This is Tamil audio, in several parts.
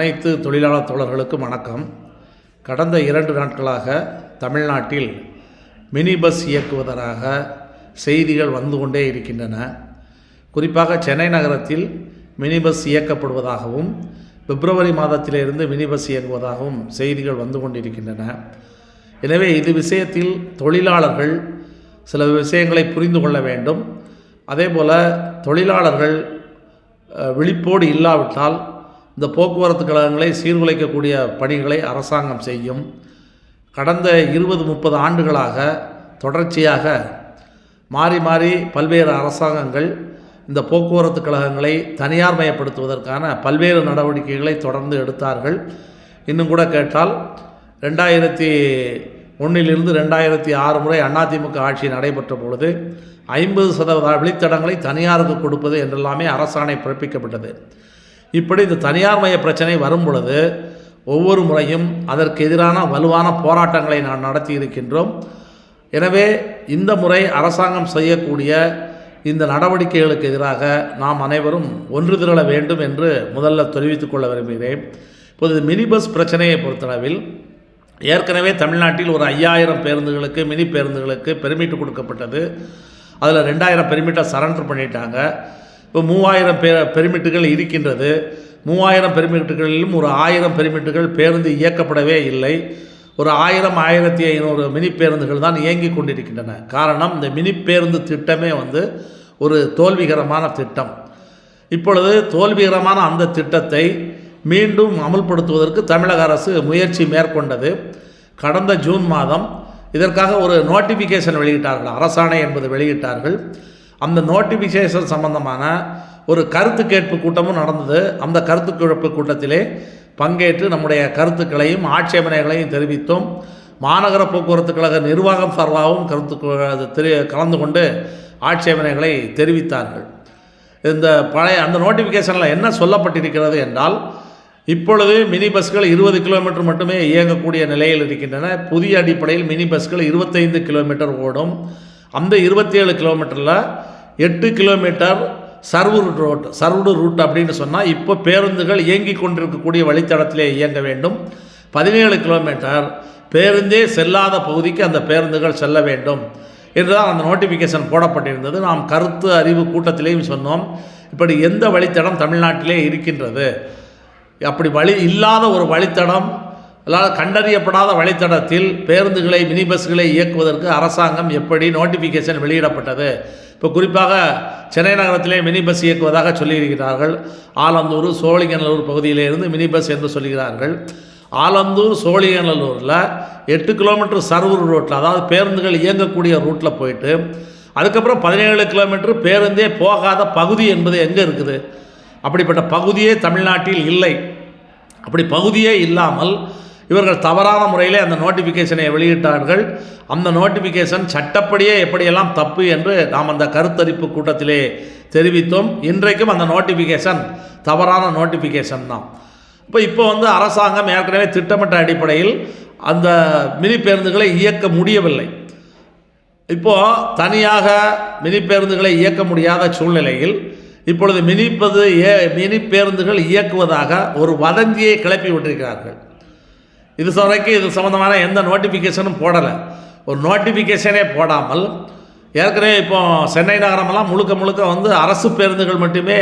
அனைத்து தொழிலாளர் தோழர்களுக்கும் வணக்கம். கடந்த இரண்டு நாட்களாக தமிழ்நாட்டில் மினி பஸ் இயக்குவதற்காக செய்திகள் வந்து கொண்டே இருக்கின்றன. குறிப்பாக சென்னை நகரத்தில் மினி பஸ் இயக்கப்படுவதாகவும் பிப்ரவரி மாதத்திலிருந்து மினி பஸ் இயங்குவதாகவும் செய்திகள் வந்து கொண்டிருக்கின்றன. எனவே இது விஷயத்தில் தொழிலாளர்கள் சில விஷயங்களை புரிந்து கொள்ள வேண்டும். அதேபோல் தொழிலாளர்கள் விழிப்போடு இல்லாவிட்டால் இந்த போக்குவரத்து கழகங்களை சீர்குலைக்கக்கூடிய பணிகளை அரசாங்கம் செய்யும். கடந்த இருபது முப்பது ஆண்டுகளாக தொடர்ச்சியாக மாறி மாறி பல்வேறு அரசாங்கங்கள் இந்த போக்குவரத்து கழகங்களை தனியார் மயப்படுத்துவதற்கான பல்வேறு நடவடிக்கைகளை தொடர்ந்து எடுத்தார்கள். இன்னும் கூட கேட்டால் ரெண்டாயிரத்தி ஒன்றிலிருந்து ரெண்டாயிரத்தி ஆறு முறை அதிமுக ஆட்சி நடைபெற்ற பொழுது ஐம்பது சதவீத வழித்தடங்களை தனியாருக்கு கொடுப்பது என்றெல்லாமே அரசாணை பிறப்பிக்கப்பட்டது. இப்படி இந்த தனியார் மய பிரச்சனை வரும் பொழுது ஒவ்வொரு முறையும் அதற்கு எதிரான வலுவான போராட்டங்களை நான் நடத்தி இருக்கின்றோம். எனவே இந்த முறை அரசாங்கம் செய்யக்கூடிய இந்த நடவடிக்கைகளுக்கு எதிராக நாம் அனைவரும் ஒன்று திரள வேண்டும் என்று முதல்ல தெரிவித்துக் கொள்ள விரும்புகிறேன். இப்போது மினி பஸ் பிரச்சனையை பொறுத்தளவில் ஏற்கனவே தமிழ்நாட்டில் ஒரு ஐயாயிரம் பேருந்துகளுக்கு மினி பேருந்துகளுக்கு பெருமிட்டு கொடுக்கப்பட்டது. அதில் ரெண்டாயிரம் பெருமிட்டை சரண்டர் பண்ணிட்டாங்க. இப்போ மூவாயிரம் பே பெர்மிட்டுகள் இருக்கின்றது. மூவாயிரம் பெர்மிட்டுகளிலும் ஒரு ஆயிரம் பெர்மிட்டுகள் பேருந்து இயக்கப்படவே இல்லை. ஒரு ஆயிரம் ஆயிரத்தி ஐநூறு மினி பேருந்துகள் தான் இயங்கி கொண்டிருக்கின்றன. காரணம் இந்த மினி பேருந்து திட்டமே வந்து ஒரு தோல்விகரமான திட்டம். இப்பொழுது தோல்விகரமான அந்த திட்டத்தை மீண்டும் அமுல்படுத்துவதற்கு தமிழக அரசு முயற்சி மேற்கொண்டது. கடந்த ஜூன் மாதம் இதற்காக ஒரு நோட்டிஃபிகேஷன் வெளியிட்டார்கள். அரசாணை என்பது வெளியிட்டார்கள். அந்த நோட்டிஃபிகேஷன் சம்பந்தமான ஒரு கருத்து கேட்பு கூட்டமும் நடந்தது. அந்த கருத்து கேட்பு கூட்டத்திலே பங்கேற்று நம்முடைய கருத்துக்களையும் ஆட்சேபனைகளையும் தெரிவித்தோம். மாநகர போக்குவரத்து கழக நிர்வாகம் சார்பாகவும் கருத்து தெரி கலந்து கொண்டு ஆட்சேபனைகளை தெரிவித்தார்கள். இந்த பழைய அந்த நோட்டிஃபிகேஷனில் என்ன சொல்லப்பட்டிருக்கிறது என்றால் இப்பொழுது மினி பஸ்கள் இருபது கிலோமீட்டர் மட்டுமே இயங்கக்கூடிய நிலையில் இருக்கின்றன. புதிய அடிப்படையில் மினி பஸ்கள் இருபத்தைந்து கிலோமீட்டர் ஓடும். அந்த இருபத்தி ஏழு கிலோமீட்டரில் எட்டு kilometre Sarvur road Sarvur route அப்படின்னு சொன்னால் இப்போ பேருந்துகள் இயங்கி கொண்டிருக்கக்கூடிய வழித்தடத்திலே இயங்க வேண்டும். பதினேழு கிலோமீட்டர் பேருந்தே செல்லாத பகுதிக்கு அந்த பேருந்துகள் செல்ல வேண்டும். என்றுதான் அந்த நோட்டிஃபிகேஷன் போடப்பட்டிருந்தது. நாம் கருத்து அறிவு கூட்டத்திலேயும் சொன்னோம். இப்படி எந்த வழித்தடம் தமிழ்நாட்டிலே இருக்கின்றது? அப்படி வழி இல்லாத ஒரு வழித்தடம் அதாவது கண்டறியப்படாத வழித்தடத்தில் பேருந்துகளை மினி பஸ்களை இயக்குவதற்கு அரசாங்கம் எப்படி நோட்டிஃபிகேஷன் வெளியிடப்பட்டது? இப்போ குறிப்பாக சென்னை நகரத்திலே மினி பஸ் இயக்குவதாக சொல்லியிருக்கிறார்கள். ஆலந்தூர் சோழிங்கநல்லூர் பகுதியிலிருந்து மினி பஸ் என்று சொல்கிறார்கள். ஆலந்தூர் சோழிங்கநல்லூரில் எட்டு கிலோமீட்டர் சர்வூர் ரோட்டில் அதாவது பேருந்துகள் இயங்கக்கூடிய ரூட்டில் போயிட்டு அதுக்கப்புறம் பதினேழு கிலோமீட்டர் பேருந்தே போகாத பகுதி என்பது எங்கே இருக்குது? அப்படிப்பட்ட பகுதியே தமிழ்நாட்டில் இல்லை. அப்படி பகுதியே இல்லாமல் இவர்கள் தவறான முறையில் அந்த நோட்டிஃபிகேஷனை வெளியிட்டார்கள். அந்த நோட்டிஃபிகேஷன் சட்டப்படியே எப்படியெல்லாம் தப்பு என்று நாம் அந்த கருத்தரிப்பு கூட்டத்திலே தெரிவித்தோம். இன்றைக்கும் அந்த நோட்டிஃபிகேஷன் தவறான நோட்டிஃபிகேஷன் தான். இப்போ இப்போ வந்து அரசாங்கம் ஏற்கனவே திட்டமிட்ட அடிப்படையில் அந்த மினி பேருந்துகளை இயக்க முடியவில்லை. இப்போது தனியாக மினி பேருந்துகளை இயக்க முடியாத சூழ்நிலையில் இப்பொழுது மினிப்பது ஏ மினி பேருந்துகள் இயக்குவதாக ஒரு வதந்தியை கிளப்பி விட்டிருக்கிறார்கள். இது வரைக்கும் இது சம்மந்தமான எந்த நோட்டிஃபிகேஷனும் போடலை. ஒரு நோட்டிஃபிகேஷனே போடாமல் ஏற்கனவே இப்போ சென்னை நகரமெல்லாம் முழுக்க முழுக்க வந்து அரசு பேருந்துகள் மட்டுமே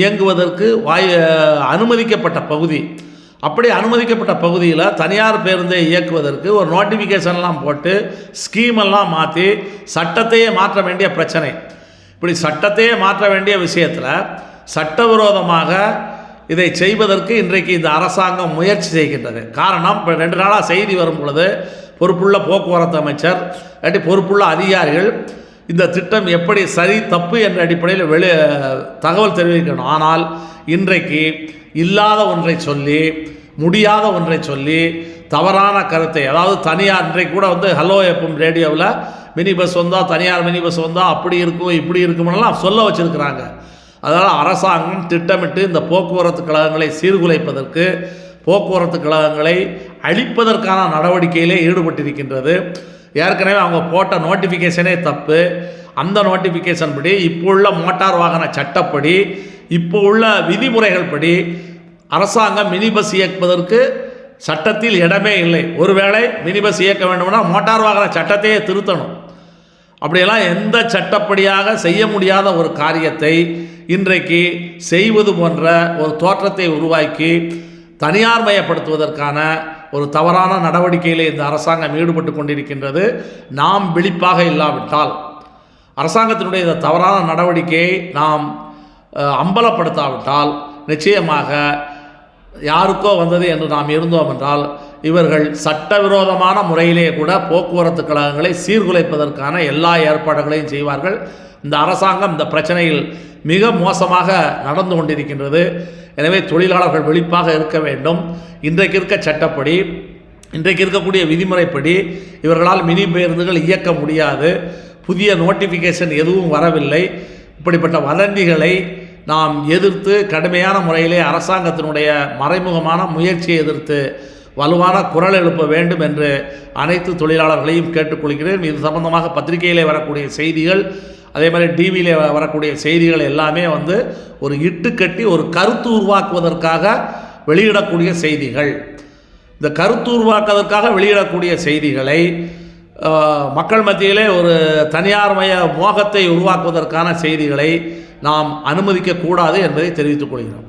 இயங்குவதற்கு வாய் அனுமதிக்கப்பட்ட பகுதி. அப்படி அனுமதிக்கப்பட்ட பகுதியில் தனியார் பேருந்தை இயக்குவதற்கு ஒரு நோட்டிஃபிகேஷன்லாம் போட்டு ஸ்கீமெல்லாம் மாற்றி சட்டத்தையே மாற்ற வேண்டிய பிரச்சனை. இப்படி சட்டத்தையே மாற்ற வேண்டிய விஷயத்தில் சட்டவிரோதமாக இதை செய்வதற்கு இன்றைக்கு இந்த அரசாங்கம் முயற்சி செய்கின்றது. காரணம் இப்போ ரெண்டு நாளாக செய்தி வரும் பொழுது பொறுப்புள்ள போக்குவரத்து அமைச்சர் இல்லாட்டி பொறுப்புள்ள அதிகாரிகள் இந்த திட்டம் எப்படி சரி தப்பு என்ற அடிப்படையில் வெளி தகவல் தெரிவிக்கணும். ஆனால் இன்றைக்கு இல்லாத ஒன்றை சொல்லி முடியாத ஒன்றை சொல்லி தவறான கருத்தை அதாவது தனியார் இன்றைக்கு கூட வந்து ஹலோ எஃப்எம் ரேடியோவில் மினி பஸ் வந்தால் தனியார் மினி பஸ் வந்தால் அப்படி இருக்கும் இப்படி இருக்குமெல்லாம் சொல்ல வச்சுருக்கிறாங்க. அதனால் அரசாங்கம் திட்டமிட்டு இந்த போக்குவரத்து கழகங்களை சீர்குலைப்பதற்கு போக்குவரத்து கழகங்களை அழிப்பதற்கான நடவடிக்கையிலே ஈடுபட்டிருக்கின்றது. ஏற்கனவே அவங்க போட்ட நோட்டிஃபிகேஷனே தப்பு. அந்த நோட்டிஃபிகேஷன் படி இப்போ உள்ள மோட்டார் வாகன சட்டப்படி இப்போ உள்ள விதிமுறைகள் படி அரசாங்கம் மினி பஸ் இயக்குவதற்கு சட்டத்தில் இடமே இல்லை. ஒருவேளை மினி பஸ் இயக்க வேண்டும்னா மோட்டார் வாகன சட்டத்தையே திருத்தணும். அப்படியெல்லாம் எந்த சட்டப்படியாக செய்ய முடியாத ஒரு காரியத்தை இன்றைக்கு செய்வது போன்ற ஒரு தோற்றத்தை உருவாக்கி தனியார் மயப்படுத்துவதற்கான ஒரு தவறான நடவடிக்கையில் இந்த அரசாங்கம் ஈடுபட்டு கொண்டிருக்கின்றது. நாம் விழிப்பாக இல்லாவிட்டால் அரசாங்கத்தினுடைய இந்த தவறான நடவடிக்கையை நாம் அம்பலப்படுத்தாவிட்டால் நிச்சயமாக யாருக்கோ வந்தது என்று நாம் இருந்தோம் என்றால் இவர்கள் சட்டவிரோதமான முறையிலே கூட போக்குவரத்து கழகங்களை சீர்குலைப்பதற்கான எல்லா ஏற்பாடுகளையும் செய்வார்கள். இந்த அரசாங்கம் இந்த பிரச்சனையில் மிக மோசமாக நடந்து கொண்டிருக்கின்றது. எனவே தொழிலாளர்கள் விழிப்பாக இருக்க வேண்டும். இன்றைக்கு இருக்க சட்டப்படி இன்றைக்கு இருக்கக்கூடிய விதிமுறைப்படி இவர்களால் மினி பேருந்துகள் இயக்க முடியாது. புதிய நோட்டிஃபிகேஷன் எதுவும் வரவில்லை. இப்படிப்பட்ட வதந்திகளை நாம் எதிர்த்து கடுமையான முறையிலே அரசாங்கத்தினுடைய மறைமுகமான முயற்சியை எதிர்த்து வலுவான குரல் எழுப்ப வேண்டும் என்று அனைத்து தொழிலாளர்களையும் கேட்டுக்கொள்கிறேன். இது சம்பந்தமாக பத்திரிகையிலே வரக்கூடிய செய்திகள் அதே மாதிரி டிவியிலே வரக்கூடிய செய்திகள் எல்லாமே வந்து ஒரு இட்டு கட்டி ஒரு கருத்து உருவாக்குவதற்காக வெளியிடக்கூடிய செய்திகள். இந்த கருத்து உருவாக்குவதற்காக வெளியிடக்கூடிய செய்திகளை மக்கள் மத்தியிலே ஒரு தனியார்மய மோகத்தை உருவாக்குவதற்கான செய்திகளை நாம் அனுமதிக்கக்கூடாது என்பதை தெரிவித்துக் கொள்கிறோம்.